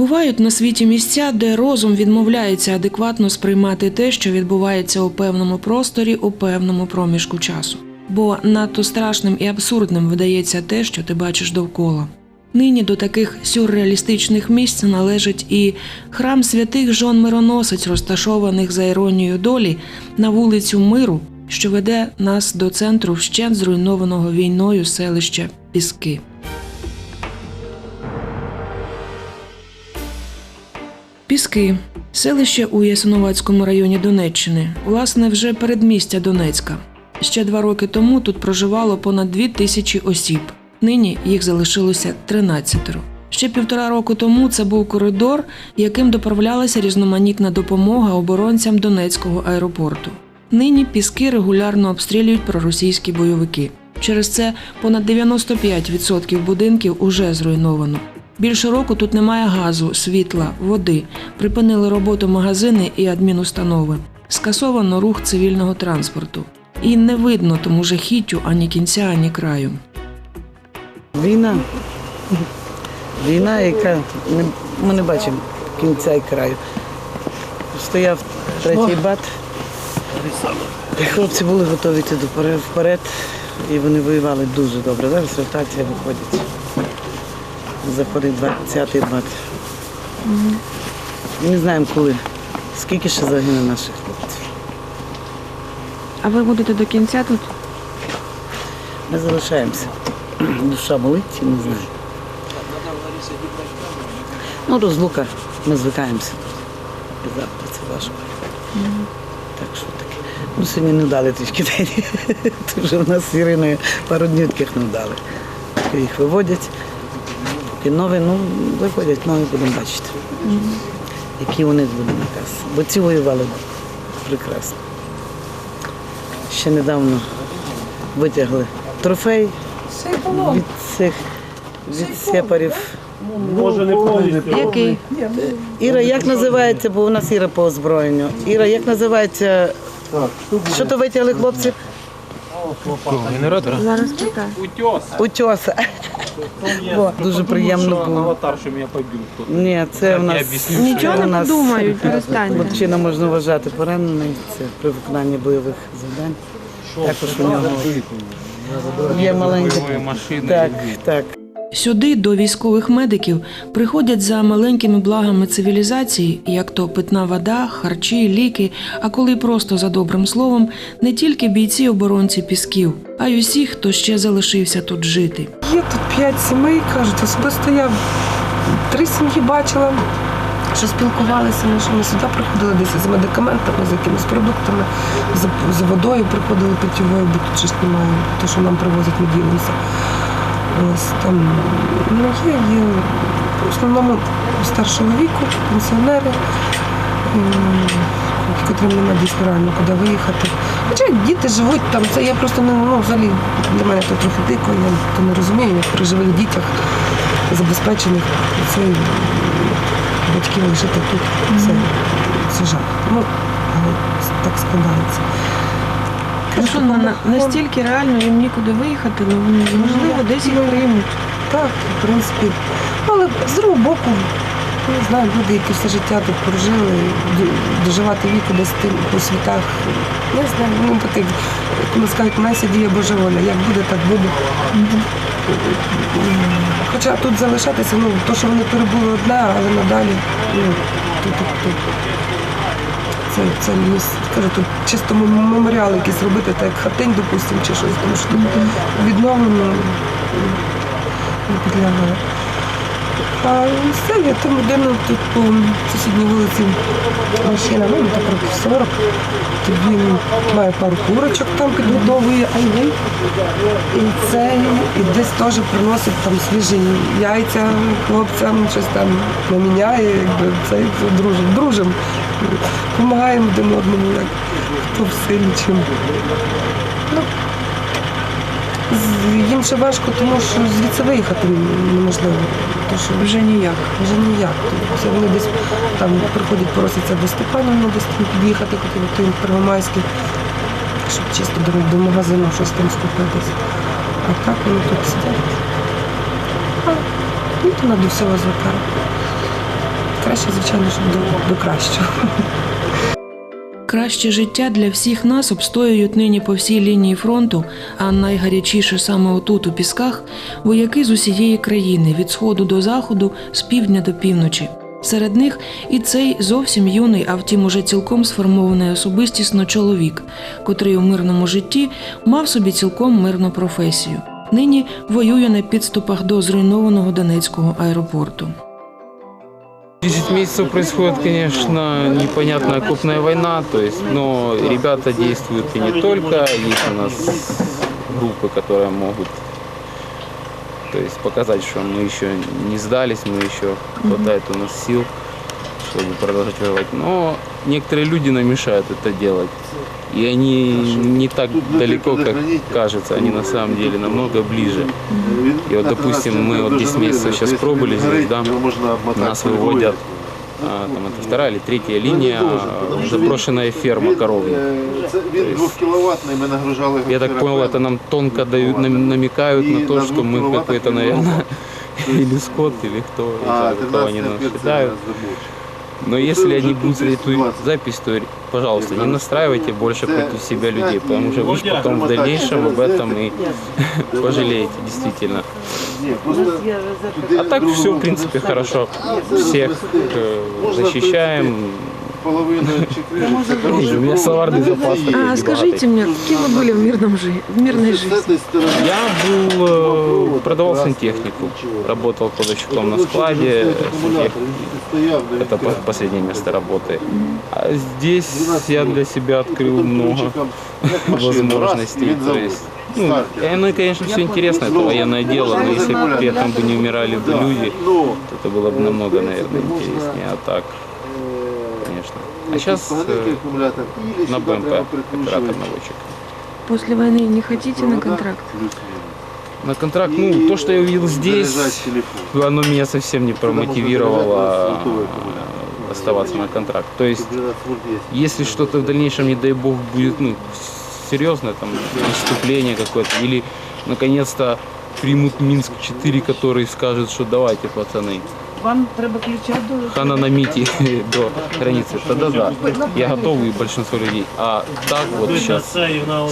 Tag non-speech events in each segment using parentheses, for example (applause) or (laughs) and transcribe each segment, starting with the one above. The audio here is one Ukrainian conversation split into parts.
Бувають на світі місця, де розум відмовляється адекватно сприймати те, що відбувається у певному просторі, у певному проміжку часу. Бо надто страшним і абсурдним видається те, що ти бачиш довкола. Нині до таких сюрреалістичних місць належить і храм святих жон мироносець, розташованих за іронією долі на вулицю Миру, що веде нас до центру вщент зруйнованого війною селища Піски. Піски селище у Ясиновацькому районі Донеччини, власне, вже передмістя Донецька. Ще два роки тому тут проживало понад дві тисячі осіб. Нині їх залишилося 13. Ще півтора року тому це був коридор, яким доправлялася різноманітна допомога оборонцям Донецького аеропорту. Нині піски регулярно обстрілюють проросійські бойовики. Через це понад 95% будинків уже зруйновано. Більше року тут немає газу, світла, води. Припинили роботу магазини і адмінустанови. Скасовано рух цивільного транспорту. І не видно тому жахіттю ані кінця, ані краю. Війна. Війна, яка ми не бачимо кінця і краю. Стояв третій бат. Хлопці були готові йти вперед, і вони воювали дуже добре. Зараз ротація виходить. Заходить 20-й бат. Не знаємо коли. Скільки ще загине наших хлопців. А ви будете до кінця тут? Ми залишаємося. Душа болить, і не знаю. Ну, розлука, ми звикаємося. І завтра це важко. Так що таке. Ну, сьогодні не вдали трішки день. (laughs) Вже в нас з Іриною пару днів таких не вдали. Їх виводять. Поки нові, ну, виходять, нові будемо бачити. Які у них буде наказ. Бо ці воювали прекрасно. Ще недавно витягли трофей від цих від сепарів. Може не повністю. Який? Іра, як називається, бо у нас Іра по озброєнню. Іра, як називається? Що то витягли хлопці? Генератор? Зараз чекаю. Утес. Утьоса. О, дуже приємно було. аватар, що мене побив тут. Ні, це у нас Нічого не подумають, (laughs) перестаньте. Хлопчина можна вважати поранений. Це при виконанні бойових завдань. Також у нього є маленькі. Бойової машини. Так, так. Сюди до військових медиків приходять за маленькими благами цивілізації, як то питна вода, харчі, ліки. А коли просто за добрим словом, не тільки бійці оборонці пісків, а й усі, хто ще залишився тут жити. Є тут п'ять сімей, кажуть, особисто я три сім'ї бачила, що спілкувалися, ми, що ми сюди приходили десь з медикаментами, з якимись продуктами, за водою приходили питьовою, бо тут ж немає, то, що нам привозять, ми ділимося. Там ну, є, є в основному старшого віку, пенсіонери, котрим немає дійсно реально куди виїхати. Хоча діти живуть там, це я просто не ну, взагалі для мене це трохи дико, я то не розумію, як при живих дітях забезпечених це батьків лишити тут. Це, це жах. Ну, але так складається. Ну, що, на- на- настільки реально їм нікуди виїхати, ну можливо, десь їх приймуть. Так, в принципі. Ну, Але з другого боку, не знаю, люди, які все життя тут прожили, доживати віку десь по світах. Не знаю, ну таке, як вони скажуть, найся діє Божа воля. Як буде, так буде. Хоча тут залишатися, ну, то, що вони перебули одне, але надалі, ну, тут, тут, тут. Це, це ну, кажу, тут чисто мем- меморіал якийсь робити, так як хатинь, допустимо, чи щось, тому що тут відновлено не підлягає. А все, я тим будинок тут по сусідній вулиці мужчина, ну так років 40. Тут він має пару курочок там підготовує, айвей. І це і десь теж приносить там свіжі яйця хлопцям, щось там наміняє, якби це дружим, дружим. Помагаємо один одному, як хто в силі чим. Ну, їм ще важко, тому що звідси виїхати неможливо. Тому що Вже ніяк. вже ніяк. Це вони десь там приходять, просяться до Степанівни, десь там під'їхати, хотіли той Первомайський, щоб чисто до, до магазину щось там скупитись. А так вони тут сидять. А, ну, то треба до всього звикати. краще, звичайно, щоб до, до кращого. Краще життя для всіх нас обстоюють нині по всій лінії фронту, а найгарячіше саме отут, у пісках, вояки з усієї країни від сходу до заходу, з півдня до півночі. Серед них і цей зовсім юний, а втім уже цілком сформований особистісно чоловік, котрий у мирному житті мав собі цілком мирну професію. Нині воює на підступах до зруйнованого Донецького аеропорту. 10 месяцев происходит, конечно, непонятная окопная война, то есть, но ребята действуют и не только, есть у нас группы, которые могут то есть, показать, что мы еще не сдались, мы еще хватает у нас сил, чтобы продолжать воевать. Но некоторые люди нам мешают это делать. И они не так далеко, как кажется, они на самом деле намного ближе. И вот, допустим, мы вот 10 месяцев сейчас пробыли здесь, да, нас выводят, а, там это вторая или третья линия, а, заброшенная ферма коровья. Це він двохкіловатний, ми нагружали. Я так понял, это нам тонко дают, нам- намекают на то, что мы какой-то, наверное, (laughs) или скот, или кто, а, из-за кого они нас считают. Но если они будут смотреть эту запись, то, пожалуйста, не настраивайте больше против себя людей, потому что вы потом в дальнейшем об этом и (laughs) пожалеете, действительно. А так все, в принципе, хорошо. Всех э, защищаем половину чи крижі, це хороший У меня словарный запас. такой А небогатый. скажите мне, кем вы были в мирном жи... в мирной З жизни? цієї сторони. Я был, э, продавал сантехнику, работал кладовщиком на складе. Акумулятор стояв, де Это по- последнее место работы. А здесь я для себя открыл много (laughs) возможностей. То есть, ну, и оно, конечно, все интересно, это военное дело, но если бы при этом бы не умирали бы люди, Ну, то это было бы намного, наверное, интереснее. А так, конечно. А сейчас акумулятор. І на сюди БМП треба прикручувати. оператор-наводчик. После войны не хотите на Провода контракт? плюс-мінус. На контракт, ну, то, что я увидел Заряджати здесь, телефон. оно меня совсем не промотивировало э, оставаться на контракт. То есть, 12 вольт є. если что-то в дальнейшем, не дай бог, будет ну, серьезное там наступление какое-то, или наконец-то примут Минск-4, который скажет, что давайте, пацаны, Вам треба ключа до хана на мите (laughs) до границы, тогда да, я готов и большинство людей. А так вот сейчас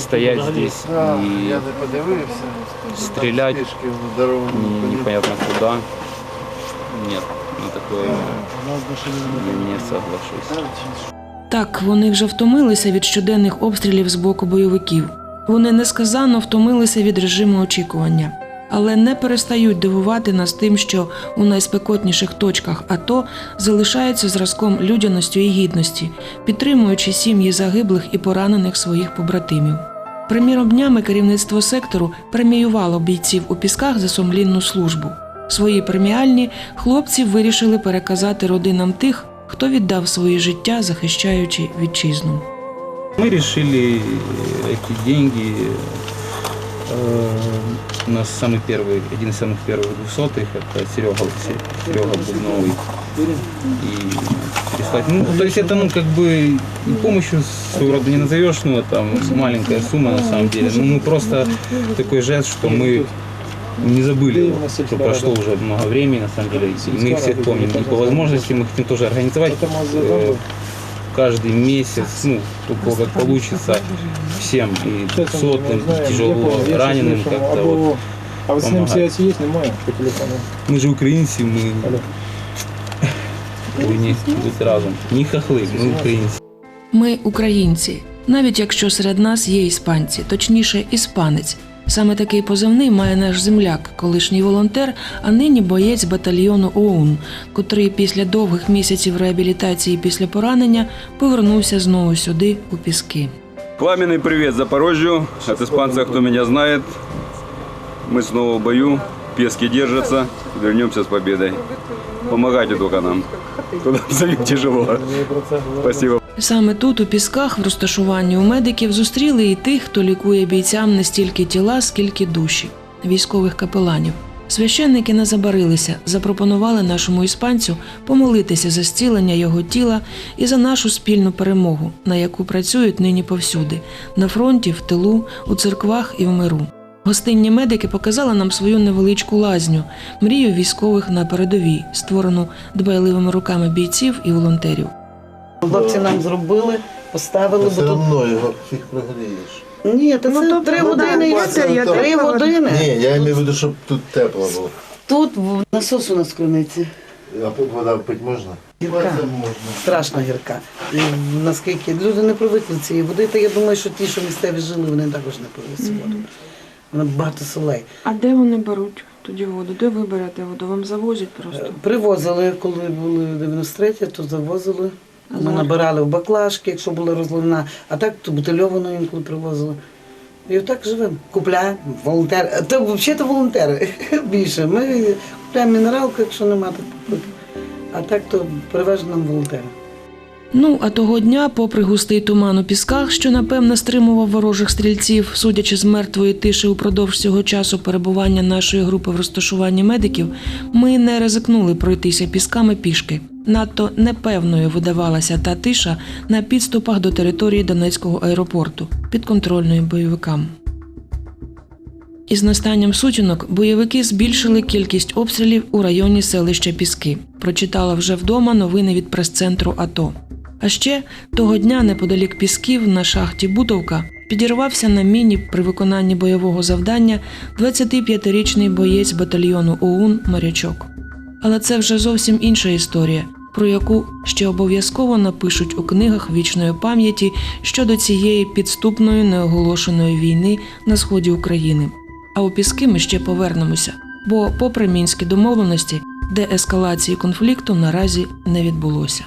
стоять здесь и стрелять непонятно куда, нет, на такое я не соглашусь. Так, вони вже втомилися від щоденних обстрілів з боку бойовиків. Вони несказанно втомилися від режиму очікування, але не перестають дивувати нас тим, що у найспекотніших точках АТО залишаються зразком людяності і гідності, підтримуючи сім'ї загиблих і поранених своїх побратимів. Приміром днями керівництво сектору преміювало бійців у пісках за сумлінну службу. Свої преміальні хлопці вирішили переказати родинам тих, хто віддав своє життя, захищаючи вітчизну. Мы решили эти деньги. э, У нас самый первый, один из самых первых двухсотых, это Серега, Серега Бубновый. И переслать. Ну, то есть это, ну, как бы и помощью своего рода не назовешь, ну, это маленькая сумма на самом деле. Ну, мы просто такой жест, что мы не забыли, что прошло уже много времени, на самом деле, и мы их всех помним. И по возможности мы хотим тоже организовать э, каждый месяц, ну, у кого как получится, всем, и сотым, и тяжело раненым как-то вот. А ви з ним помагати. связі є? Немає по телефону. Мы же украинцы, мы не тут разом. Не хохлы, мы украинцы. Ми українці, навіть якщо серед нас є іспанці, точніше, іспанець. Саме такий позивний має наш земляк, колишній волонтер, а нині боєць батальйону ОУН, котрий після довгих місяців реабілітації після поранення повернувся знову сюди, у піски. Пламенный привет Запорожью. От испанца, кто меня знает. Мы снова в бою. Пески держатся. Вернемся с победой. Помогайте только нам. Самим (laughs) тяжело. Спасибо. Саме тут, у пісках, в розташуванні у медиків, зустріли і тих, хто лікує бійцям не стільки тіла, скільки душі військових капеланів. Священники не забарилися, запропонували нашому іспанцю помолитися за зцілення його тіла і за нашу спільну перемогу, на яку працюють нині повсюди на фронті, в тилу, у церквах і в миру. Гостинні медики показали нам свою невеличку лазню, мрію військових на передовій, створену дбайливими руками бійців і волонтерів. Хлопці нам зробили, поставили, Все одно його фіг прогрієш. Ні, та Ну, це три години і так, все. я Три години. Ні, я маю в виду, щоб тут тепло було. Тут в- насос у нас в криниці. А пить вода пити можна? Гірка. Можна. Страшно гірка. І наскільки люди не привикли цієї води, та я думаю, що ті, що місцеві жили, вони також не пили цю воду. Вона багато солей. А де вони беруть тоді воду? Де ви берете воду? Вам завозять просто? Е, Привозили, коли були 93 то завозили. Ми набирали в баклажки, якщо була розливна, а так то бутильовану інколи привозили. І отак живемо. Купляємо волонтери. Та взагалі то волонтери (laughs) більше. Ми купляємо мінералку, якщо нема, то. А так то привезли нам волонтери. Ну, а того дня, попри густий туман у пісках, що напевне стримував ворожих стрільців, судячи з мертвої тиші упродовж цього часу перебування нашої групи в розташуванні медиків, ми не ризикнули пройтися пісками пішки. Надто непевною видавалася та тиша на підступах до території Донецького аеропорту, підконтрольної бойовикам. Із настанням сутінок бойовики збільшили кількість обстрілів у районі селища Піски. Прочитала вже вдома новини від прес-центру АТО. А ще того дня неподалік Пісків на шахті Бутовка підірвався на міні при виконанні бойового завдання 25-річний боєць батальйону ОУН Марячок. Але це вже зовсім інша історія, про яку ще обов'язково напишуть у книгах вічної пам'яті щодо цієї підступної неоголошеної війни на сході України. А у Піски ми ще повернемося, бо, попри мінські домовленості, де ескалації конфлікту наразі не відбулося.